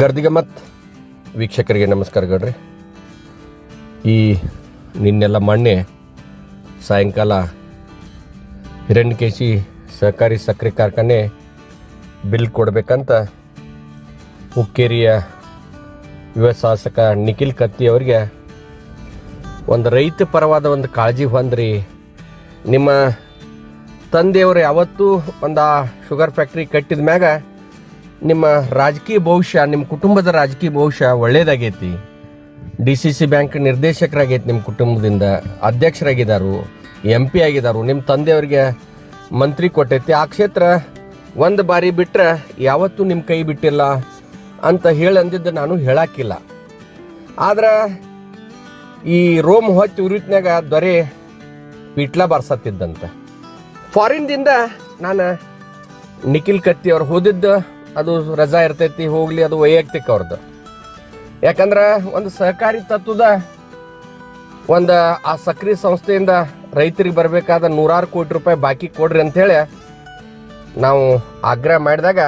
ಗರ್ದಿಗಮ್ಮತ್ ವೀಕ್ಷಕರಿಗೆ ನಮಸ್ಕಾರ ಗಡ್ರಿ. ಈ ನಿನ್ನೆಲ್ಲ ಮೊನ್ನೆ ಸಾಯಂಕಾಲ ಹಿರಣ್ಯಕೇಶಿ ಸಹಕಾರಿ ಸಕ್ಕರೆ ಕಾರ್ಖಾನೆ ಬಿಲ್ ಕೊಡಬೇಕಂತ ಹುಕ್ಕೇರಿಯ ಯುವ ಶಾಸಕ ನಿಖಿಲ್ ಕತ್ತಿ ಅವರಿಗೆ ಒಂದು ರೈತ ಪರವಾದ ಒಂದು ಕಾಳಜಿ ಹೊಂದ್ರಿ. ನಿಮ್ಮ ತಂದೆಯವರು ಯಾವತ್ತೂ ಒಂದು ಶುಗರ್ ಫ್ಯಾಕ್ಟ್ರಿ ಕಟ್ಟಿದ ಮ್ಯಾಗ ನಿಮ್ಮ ರಾಜಕೀಯ ಭವಿಷ್ಯ, ನಿಮ್ಮ ಕುಟುಂಬದ ರಾಜಕೀಯ ಭವಿಷ್ಯ ಒಳ್ಳೇದಾಗೈತಿ. ಡಿ ಸಿ ಸಿ ಬ್ಯಾಂಕ್ ನಿರ್ದೇಶಕರಾಗೈತಿ ನಿಮ್ಮ ಕುಟುಂಬದಿಂದ ಅಧ್ಯಕ್ಷರಾಗಿದ್ದಾರು ಎಂ ಪಿ ಆಗಿದ್ದಾರು ನಿಮ್ಮ ತಂದೆಯವ್ರಿಗೆ ಮಂತ್ರಿ ಕೊಟ್ಟೈತಿ. ಆ ಕ್ಷೇತ್ರ ಒಂದು ಬಾರಿ ಬಿಟ್ಟರೆ ಯಾವತ್ತೂ ನಿಮ್ಮ ಕೈ ಬಿಟ್ಟಿಲ್ಲ ಅಂತ ಹೇಳಿ ಅಂದಿದ್ದು ನಾನು ಹೇಳಾಕಿಲ್ಲ ಆದ್ರೆ ಈ ರೋಮ್ ಹೊತ್ತಿ ಉರಿತ್ನಾಗ ದೊರೆ ಪಿಟ್ಲ ಬರ್ಸತ್ತಿದ್ದಂತ. ಫಾರಿನ್ದಿಂದ ನಾನು ನಿಖಿಲ್ ಕತ್ತಿ ಅವ್ರು ಹೋದಿದ್ದು ಅದು ರಜಾ ಇರ್ತೈತಿ, ಹೋಗ್ಲಿ, ಅದು ವೈಯಕ್ತಿಕ ಅವ್ರದ್ದು ಯಾಕಂದ್ರೆ ಒಂದು ಸಹಕಾರಿ ತತ್ವದ ಒಂದು ಆ ಸಕ್ರಿ ಸಂಸ್ಥೆಯಿಂದ ರೈತರಿಗೆ ಬರಬೇಕಾದ ನೂರಾರು ಕೋಟಿ ರೂಪಾಯಿ ಬಾಕಿ ಕೊಡ್ರಿ ಅಂಥೇಳಿ ನಾವು ಆಗ್ರಹ ಮಾಡಿದಾಗ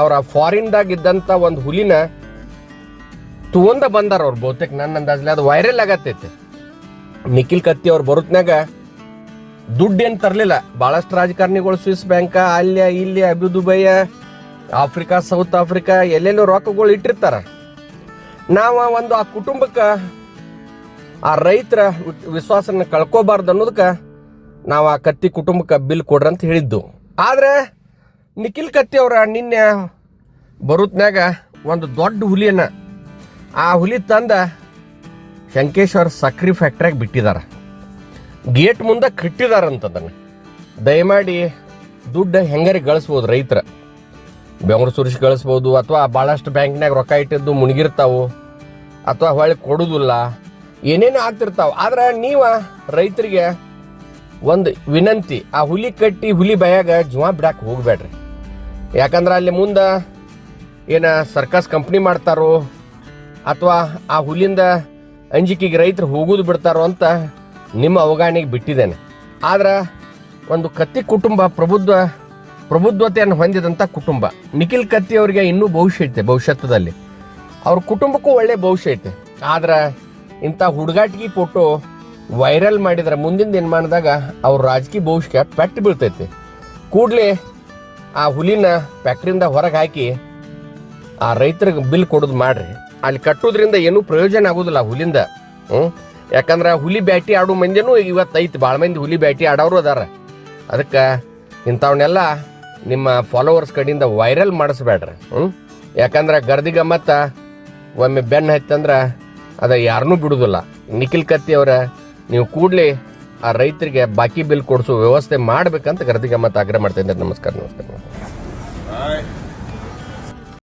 ಅವ್ರ ಫಾರಿನ್ದಾಗ ಇದ್ದಂಥ ಒಂದು ಹುಲಿನ ತಗೊಂಡ ಬಂದಾರ ಅವ್ರು ಬಹುತೇಕ ನನ್ನ ಅಂದಾಜ್ಲಿ. ಅದು ವೈರಲ್ ಆಗತ್ತೈತಿ. ನಿಖಿಲ್ ಕತ್ತಿ ಅವ್ರು ಬರುತ್ನಾಗ ದುಡ್ಡು ಏನು ತರಲಿಲ್ಲ. ಭಾಳಷ್ಟು ರಾಜಕಾರಣಿಗಳು ಸ್ವಿಸ್ ಬ್ಯಾಂಕ ಅಲ್ಲಿಯ ಇಲ್ಲಿ ಅಬು ದುಬೈಯ ಆಫ್ರಿಕಾ, ಸೌತ್ ಆಫ್ರಿಕಾ, ಎಲ್ಲೆಲ್ಲೋ ರೊಕ್ಕಗಳು ಇಟ್ಟಿರ್ತಾರ. ನಾವು ಒಂದು ಆ ಕುಟುಂಬಕ್ಕೆ, ಆ ರೈತರ ವಿಶ್ವಾಸನ ಕಳ್ಕೋಬಾರ್ದು ಅನ್ನೋದಕ್ಕೆ ನಾವು ಆ ಕತ್ತಿ ಕುಟುಂಬಕ್ಕೆ ಬಿಲ್ ಕೊಡ್ರಂತ ಹೇಳಿದ್ದು. ಆದರೆ, ನಿಖಿಲ್ ಕತ್ತಿ ಅವರ ನಿನ್ನೆ ಬರುತ್ನಾಗ ಒಂದು ದೊಡ್ಡ ಹುಲಿಯನ್ನ, ಆ ಹುಲಿ ತಂದ ಶಂಕೇಶ್ವರ ಸಕ್ರಿ ಫ್ಯಾಕ್ಟ್ರಿಯಾಗ ಬಿಟ್ಟಿದ್ದಾರೆ ಗೇಟ್ ಮುಂದೆ ಕಟ್ಟಿದಾರಂತದನ್ನು. ದಯಮಾಡಿ ದುಡ್ಡು ಹೆಂಗಾರಿ ಗಳಿಸ್ಬೋದು ರೈತರ. ಬೆಂಗಳೂರು ಸುರಿಸಿ ಕಳಿಸ್ಬೋದು ಅಥವಾ ಭಾಳಷ್ಟು ಬ್ಯಾಂಕ್ನಾಗ ರೊಕ್ಕ ಇಟ್ಟಿದ್ದು ಮುಣಗಿರ್ತಾವೆ ಅಥವಾ ಹೊಳ್ಳಿ ಕೊಡುವುದಿಲ್ಲ ಏನೇನು ಆಗ್ತಿರ್ತಾವೆ. ಆದ್ರೆ ನೀವು ರೈತರಿಗೆ ಒಂದು ವಿನಂತಿ, ಆ ಹುಲಿ ಕಟ್ಟಿ ಹುಲಿ ಬಯಾಗ ಜುವಾ ಬಿಡಕ್ಕೆ ಹೋಗ್ಬೇಡ್ರಿ. ಯಾಕಂದ್ರೆ ಅಲ್ಲಿ ಮುಂದೆ ಏನ ಸರ್ಕಸ್ ಕಂಪ್ನಿ ಮಾಡ್ತಾರೋ, ಅಥವಾ ಆ ಹುಲಿಂದ ಅಂಜಿಕೆಗೆ ರೈತರು ಹೋಗೋದು ಬಿಡ್ತಾರೋ ಅಂತ ನಿಮ್ಮ ಅವಗಾಣಿಗೆ ಬಿಟ್ಟಿದ್ದೇನೆ. ಆದ್ರೆ ಒಂದು ಕತ್ತಿ ಕುಟುಂಬ ಪ್ರಬುದ್ಧ ಪ್ರಬುದ್ಧತೆಯನ್ನು ಹೊಂದಿದಂಥ ಕುಟುಂಬ. ನಿಖಿಲ್ ಕತ್ತಿ ಅವರಿಗೆ ಇನ್ನೂ ಭವಿಷ್ಯ ಐತೆ, ಭವಿಷ್ಯತ್ತದಲ್ಲಿ. ಅವ್ರ ಕುಟುಂಬಕ್ಕೂ ಒಳ್ಳೆ ಭವಿಷ್ಯ ಐತೆ. ಆದ್ರೆ ಇಂಥ ಹುಡುಗಾಟಿಗೆ ಫೋಟೋ ವೈರಲ್ ಮಾಡಿದ್ರೆ ಮುಂದಿನ ದಿನಮಾನದಾಗ ಅವ್ರ ರಾಜಕೀಯ ಭವಿಷ್ಯ ಪೆಟ್ಟು ಬೀಳ್ತೈತಿ. ಕೂಡಲೇ ಆ ಹುಲಿನ ಫ್ಯಾಕ್ಟ್ರಿಯಿಂದ ಹೊರಗೆ ಹಾಕಿ ಆ ರೈತರಿಗೆ ಬಿಲ್ ಕೊಡೋದು ಮಾಡ್ರಿ. ಅಲ್ಲಿ ಕಟ್ಟೋದ್ರಿಂದ ಏನೂ ಪ್ರಯೋಜನ ಆಗೋದಿಲ್ಲ ಹುಲಿಂದ. ಹ್ಞೂ ಯಾಕಂದ್ರೆ ಹುಲಿ ಬ್ಯಾಟಿ ಆಡೋ ಮಂದಿನೂ ಇವತ್ತು ಐತಿ ಭಾಳ ಮಂದಿ ಹುಲಿ ಬ್ಯಾಟಿ ಆಡೋರು ಅದಾರ. ಅದಕ್ಕೆ ಇಂಥವನ್ನೆಲ್ಲ ನಿಮ್ಮ ಫಾಲೋವರ್ಸ್ ಕಡೆಯಿಂದ ವೈರಲ್ ಮಾಡಿಸ್ಬೇಡ್ರಿ ಹ್ಞೂ ಯಾಕಂದ್ರೆ ಗರ್ದಿ ಗಮ್ಮತ್ತ ಒಮ್ಮೆ ಬೆನ್ನು ಹತ್ತಂದ್ರೆ ಅದು ಯಾರನ್ನೂ ಬಿಡೋದಿಲ್ಲ. ನಿಖಿಲ್ ಕತ್ತಿ ಅವರ, ನೀವು ಕೂಡಲೇ ಆ ರೈತರಿಗೆ ಬಾಕಿ ಬಿಲ್ ಕೊಡಿಸೋ ವ್ಯವಸ್ಥೆ ಮಾಡಬೇಕಂತ ಗರ್ದಿ ಗಮ್ಮತ್ತ ಆಗ್ರಹ ಮಾಡ್ತಾ ನಮಸ್ಕಾರ ನಮಸ್ಕಾರ.